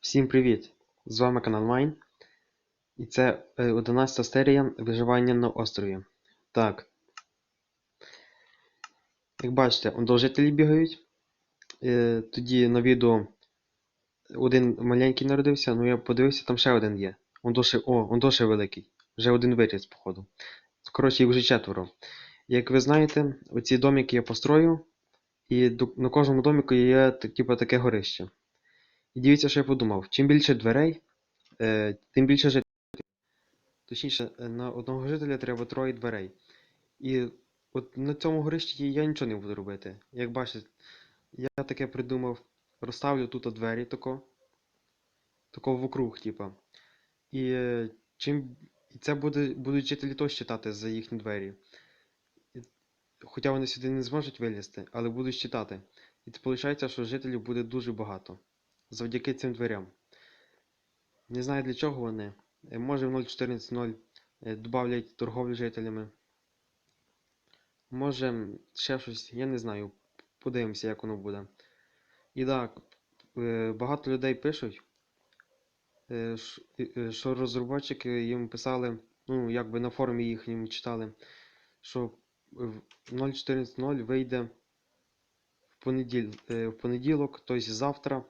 Всім привіт! З вами канал Майн. І це е, 11 серія виживання на острові. Так. Як бачите, он бігають. Е, Тоді на відео один маленький народився, ну я подивився, там ще один є. Он досі, о, он досі великий. Вже один виріс, походу. Коротше, їх вже четверо. Як ви знаєте, оці домики я построю, і на кожному домику є типу, таке горище. І дивіться, що я подумав. Чим більше дверей, е, тим більше жителів. Точніше, е, на одного жителя треба троє дверей. І от на цьому горищі я нічого не буду робити. Як бачите, я таке придумав. Розставлю тут двері тако. Тако вокруг, типа. І е, чим. І це буде, будуть жителі теж читати за їхні двері. Хоча вони сюди не зможуть вилізти, але будуть читати. І це виходить, що жителів буде дуже багато. Завдяки цим дверям. Не знаю для чого вони. Е, Може в 0.14.0 е, торговлю жителями. Може ще щось, я не знаю. Подивимося, як воно буде. І так, е, багато людей пишуть, що розробники їм писали, ну, якби на форумі їхньому читали, що в 0.14.0 вийде в понеділ, в понеділок, тобто завтра,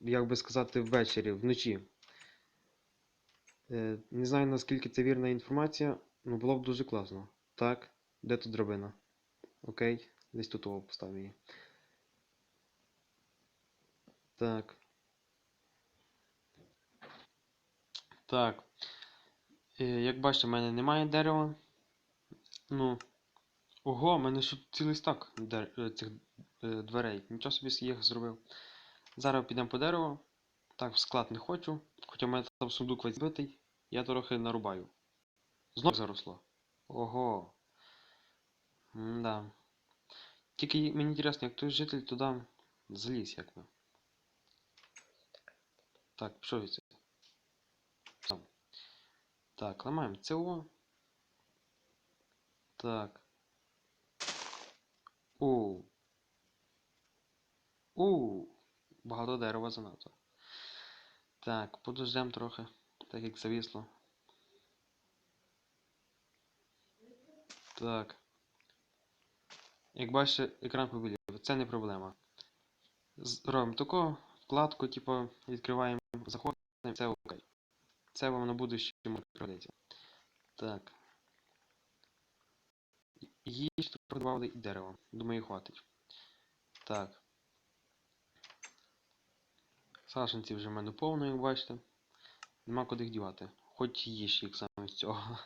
як би сказати, ввечері, вночі. Е, Не знаю, наскільки це вірна інформація, але було б дуже класно. Так, де тут драбина? Окей, десь тут його поставив її. Так. Так. Е, Як бачите, в мене немає дерева. Ну. Ого, в мене ще цілий стак е, цих е, дверей. Нічого собі їх зробив. Зараз підемо по дереву. Так, в склад не хочу. Хоча в мене там сундук весь збитий. Я трохи нарубаю. Знов заросло. Ого. Да. Тільки мені цікаво, як той житель туди заліз, як ми. Так, від це? Так, ламаємо ЦО. Так. У. У. Багато дерева занадто. Так, подождемо трохи, так як завісло. Так. Як бачите, екран побілів. Це не проблема. Робимо таку вкладку, типу, відкриваємо, заходимо, це окей. Це вам на може пригодиться. Так. Її ще продавали і дерево. Думаю, хватить. Так. Сашенці вже в мене повно, як бачите. Нема куди їх дівати. Хоч їж їх саме з цього.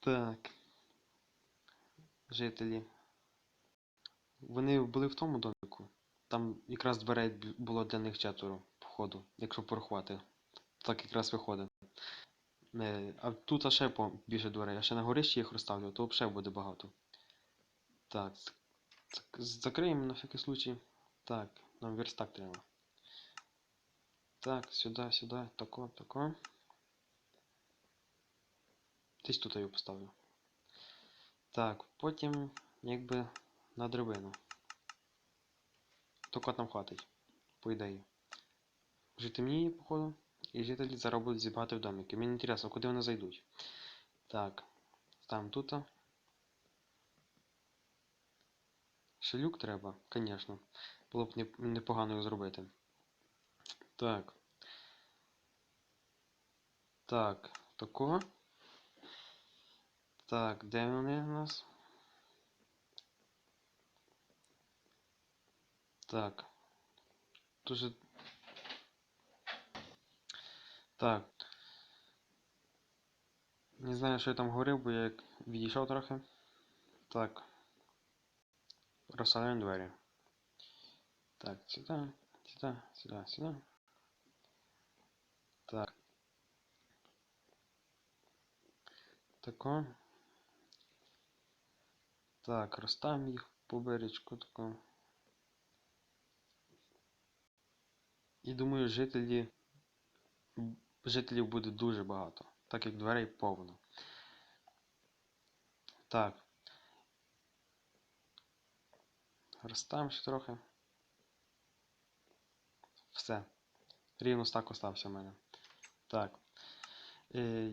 Так. Жителі. Вони були в тому домику. Там якраз дверей було для них четверо, походу, якщо порахувати. Так якраз виходить. Е, А тут а ще більше дверей, а ще на горищі їх розставлю, то взагалі буде багато. Так. Закриємо на всякий случай. Так, нам верстак треба. Так, сюди, сюди, тако, тако. Десь тут я його поставлю. Так, потім якби на драбину. Тільки нам хватить, по ідеї. Вже темніє, походу, і жителі зараз будуть зібгати в домики. Мені цікаво, куди вони зайдуть. Так, там тут. Ще люк треба, звісно. Було б непогано його зробити. Так. Так, такого. Так, де вони у нас? Так. Дуже. Так. Не знаю, що я там говорив, бо я відійшов трохи. Так. Розставляємо двері. Так, сюди, сюди, сюди, сюди. Так. Тако. Так, розставимо їх по бережку тако. І думаю, жителі, жителів буде дуже багато, так як дверей повно. Так. Розставимо ще трохи. Все. Рівно стак остався в мене. Так. Е,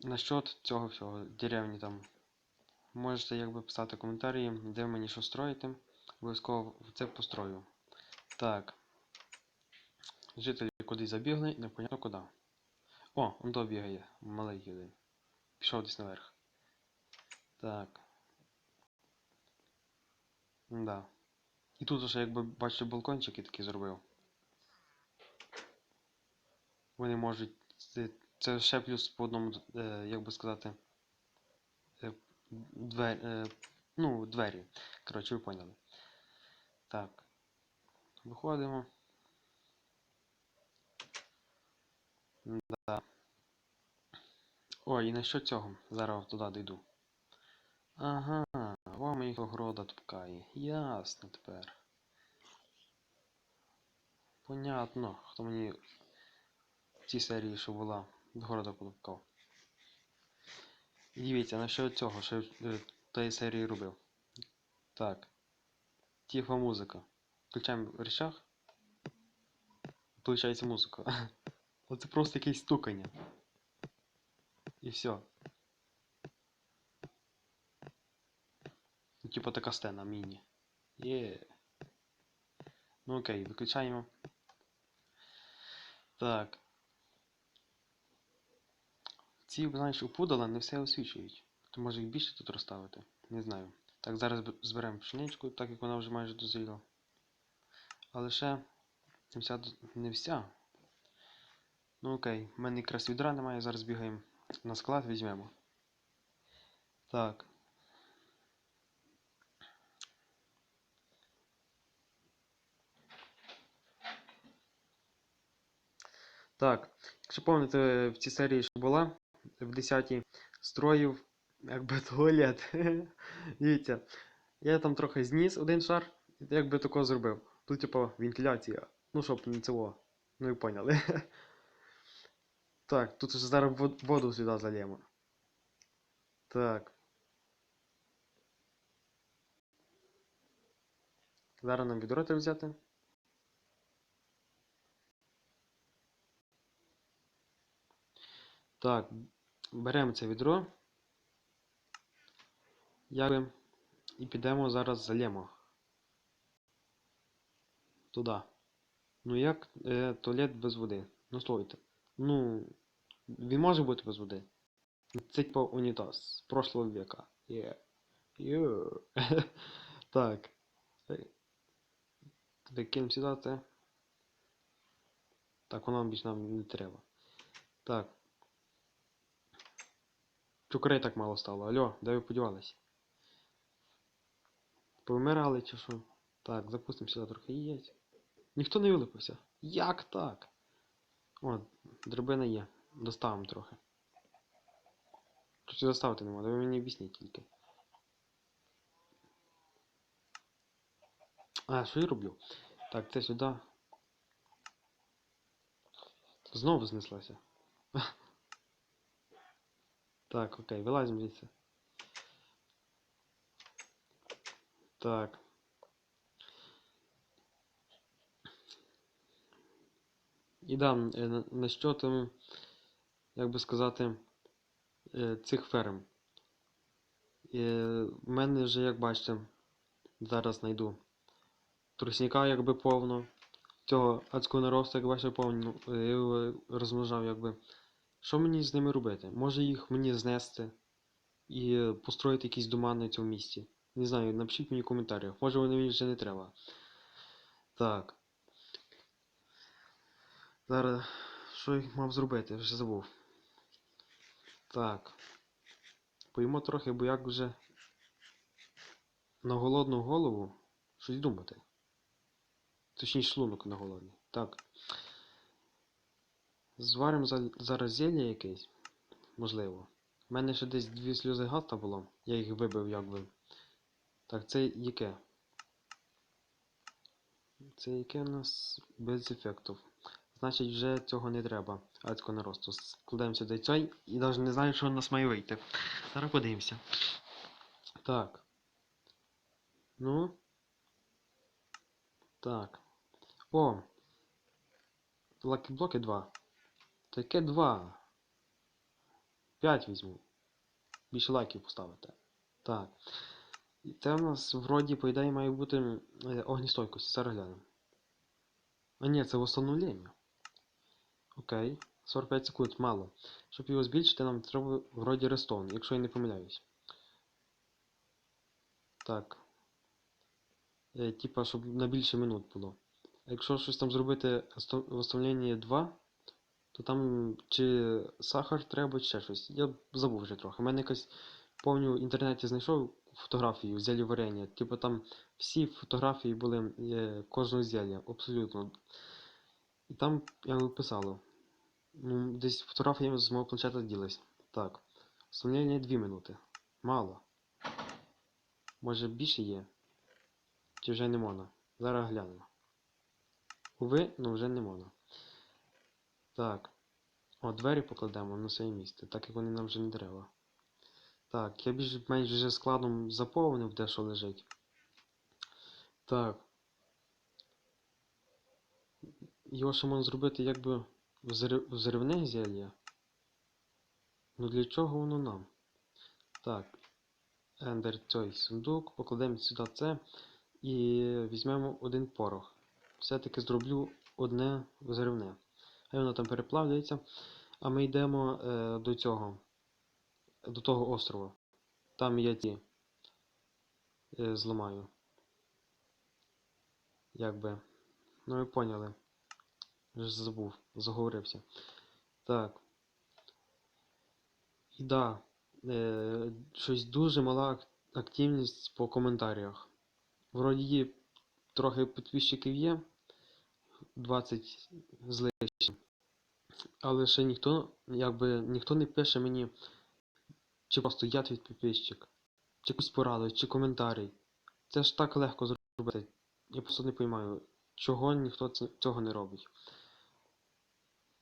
насчет цього всього, деревні там. Можете якби писати коментарі, де мені що строїти. Обов'язково це построю. Так. Жителі кудись забігли, непонятно куди. О, он то бігає, малий один. Пішов десь наверх. Так. Да. І тут ще, якби бачите, балкончики такі зробив. Вони можуть. Це, це ще плюс по одному, е, як би сказати. Е, двері, е, ну, двері. Коротше, ви поняли. Так. Виходимо. Да. Ой, і насчет цього. Зараз туди дійду. Ага, вам їх огорода тупкає. Ясно тепер. Понятно, хто мені цій серії, що була, з города. І Дивіться, насчет цього, що в тієї серії робив. Так. Тихо музика. Включаємо речах. Получається музика. Оце просто якесь стукання. І все. Ну, типа така стена міні. Є. Ну окей, виключаємо. Так. Ці, знаєш, опудала не все освічують. То може їх більше тут розставити? Не знаю. Так, зараз зберемо пшеничку, так як вона вже майже дозріла. Але ще не вся, не вся. Ну окей, в мене якраз відра немає, зараз бігаємо на склад, візьмемо. Так. Так, якщо пам'ятаєте, в цій серії, що була, в 10-й строїв, якби туалет. Дивіться, я там трохи зніс один шар, і якби тако зробив. Тут, типу, вентиляція. Ну, щоб не цього. Ну, ви поняли. Так, тут вже зараз воду сюди зальємо. Так. Зараз нам відро треба взяти. Так, беремо це відро. Якби, і підемо зараз залємо. Туди. Ну як е, туалет без води? Ну слухайте. Ну, він може бути без води. Це типа унітаз з прошлого века. Є. Є. Так. Кинемо сюди це. Так, воно більше нам не треба. Так. Чукарей так мало стало. Алло, де ви подівались? Повимирали чи що? Так, запустимо сюди трохи яєць. Ніхто не вилипився. Як так? О, драбина є. Доставимо трохи. Щось доставити не можу, ви мені об'ясніть тільки. А, що я роблю? Так, це сюди. Знову знеслася. Так, окей, вилазимо звідси. Так. І да, е, на- насчет, ем, як би сказати, е, цих ферм. Е, В мене вже, як бачите, зараз знайду трусняка якби повно. Цього адського наросту, як бачите, повно. його розмножав якби. Що мені з ними робити? Може їх мені знести і е, построїти якісь дома на цьому місці? Не знаю, напишіть мені в коментарях. Може вони мені вже не треба. Так. Зараз. Що я мав зробити? Вже забув. Так. Поїмо трохи, бо як вже на голодну голову щось думати. Точніше, шлунок на голодний. Так. Зваримо зараз зілля якесь. Можливо. У мене ще десь дві сльози гаста було. Я їх вибив якби. Так, це яке? Це яке у нас без ефектів. Значить, вже цього не треба. Адського наросту. Складаємо сюди цей і навіть не знаю, що у нас має вийти. Зараз подивимося. Так. Ну. Так. О, лакі-блоки 2. Та яке 2? 5 візьму. Більше лайків поставити. Так. І це у нас вроді, по ідеї, має бути е, огністойкості. Зараз глянемо. А ні, це восстановлення. Окей. 45 секунд, мало. Щоб його збільшити, нам треба вроді рестон, якщо я не помиляюсь. Так. Е, типа, щоб на більше минут було. Якщо щось там зробити восстановлення 2, то там чи сахар треба, чи ще щось. Я забув вже трохи. У мене якась помню в інтернеті знайшов фотографію зелі варення. Типу там всі фотографії були е, кожного зілля, абсолютно. І там я писало. Ну, десь фотографія з мого планшета ділась. Так. Встановлення 2 минути. Мало. Може більше є? Чи вже не можна? Зараз глянемо. Уви, ну вже не можна. Так. О, двері покладемо на своє місце, так як вони нам вже не треба. Так, я більш-менш вже складом заповнив, де що лежить. Так. Його ще можна зробити якби взрив... взривне зілля. Ну для чого воно нам? Так. Ендер цей сундук, покладемо сюди це і візьмемо один порох. Все-таки зроблю одне взривне. Хай воно там переплавляється. А ми йдемо е, до цього. До того острова. Там я ті е, зламаю. Якби. Ну ви поняли. Вже забув, заговорився. Так. І да, е, щось дуже мала активність по коментарях. Вроді трохи підписчиків є. 20 з лишнім. Але ще ніхто, якби ніхто не пише мені, чи просто я твій підписчик, чи якусь пораду, чи коментарі. Це ж так легко зробити. Я просто не розумію, чого ніхто цього не робить.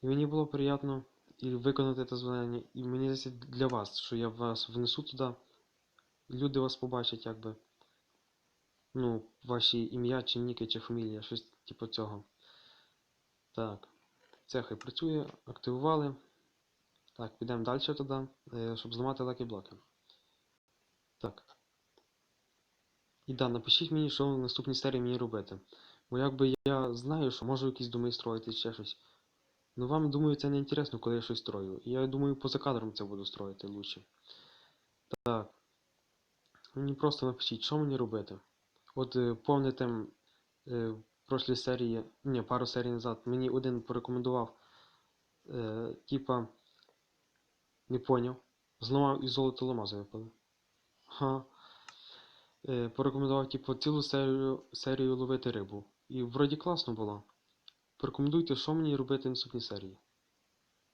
І мені було приємно і виконати це завдання, і мені здається для вас, що я вас внесу туди, люди вас побачать, якби. Ну, ваші ім'я, чи ніки, чи фамілія, щось типу цього. Так. Це працює, активували. Так, підемо далі туди, е, щоб зламати лакі блоки. Так. І да, напишіть мені, що в наступній серії мені робити. Бо якби я знаю, що можу якісь доми строїти ще щось. Ну вам, думаю, це не інтересно, коли я щось строю. Я думаю, поза кадром це буду строїти лучше. Так. Мені просто напишіть, що мені робити. От е, е, в прошлій серії, ні, пару серій назад, мені один порекомендував, е, типа, не поняв, зламав і золото ламази випали. Ха. Е, порекомендував, типу, цілу серію, серію ловити рибу. І вроді класно було. Порекомендуйте, що мені робити в наступній серії.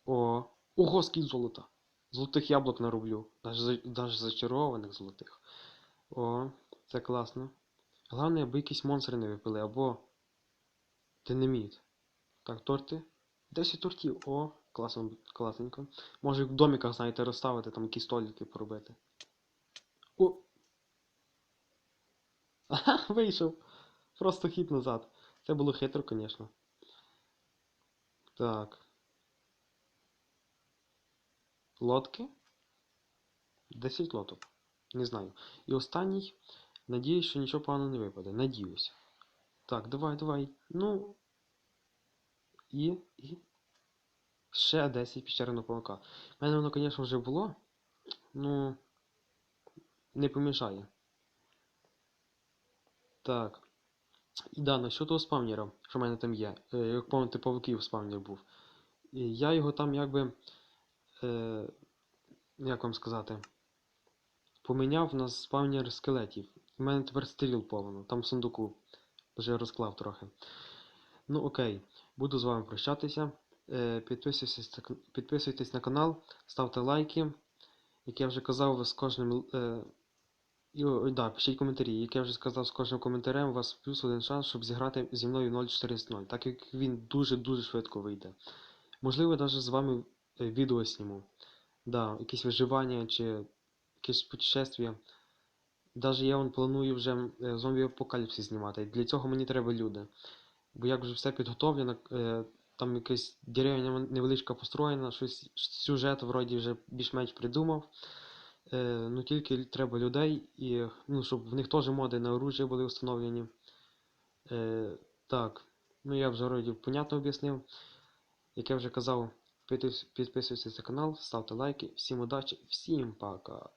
О, ого, скільки золота. Золотих яблук нароблю. Навіть зачарованих золотих. О, це класно. Головне, аби якісь монстри не випили, або динаміт. Так, торти. 10 тортів. О, класно, класненько. Може в домиках, знаєте, розставити, там якісь столики поробити. О! Ага, вийшов. Просто хід назад. Це було хитро, звісно. Так. Лодки? 10 лодок. Не знаю. І останній. Надіюсь, що нічого поганого не випаде. Надіюсь. Так, давай, давай. Ну. І. і. Ще 10 піщерного паука. У мене воно, звісно, вже було. Ну. Не помішає. Так. І да, насчет того спавнера, що в мене там є. Е, Як пам'ятаєте, павуків спавнер був. І я його там якби. Е, як вам сказати? Поміняв на спавнер скелетів. У мене тепер стріл повно, там в сундуку. Вже розклав трохи. Ну окей, буду з вами прощатися. Е, Підписуйтесь, підписуйтесь на канал, ставте лайки. Як я вже казав, з кожним. Е, і, да, пишіть коментарі. Як я вже сказав, з кожним коментарем у вас плюс один шанс, щоб зіграти зі мною 0.14.0, так як він дуже-дуже швидко вийде. Можливо, навіть з вами е, відео зніму. Да, якісь виживання чи якесь путешествие. Даже я вон планую вже е, зомбі апокаліпсис знімати. Для цього мені треба люди. Бо як вже все підготовлено, е, там якась деревня невеличка построєна, щось сюжет вроді вже більш-менш придумав. Е, ну тільки треба людей, і, ну, щоб в них теж моди на оружие були встановлені. Так, ну я вже вроді понятно об'яснив. Як я вже казав, підписуйтесь на канал, ставте лайки. Всім удачі, всім пока.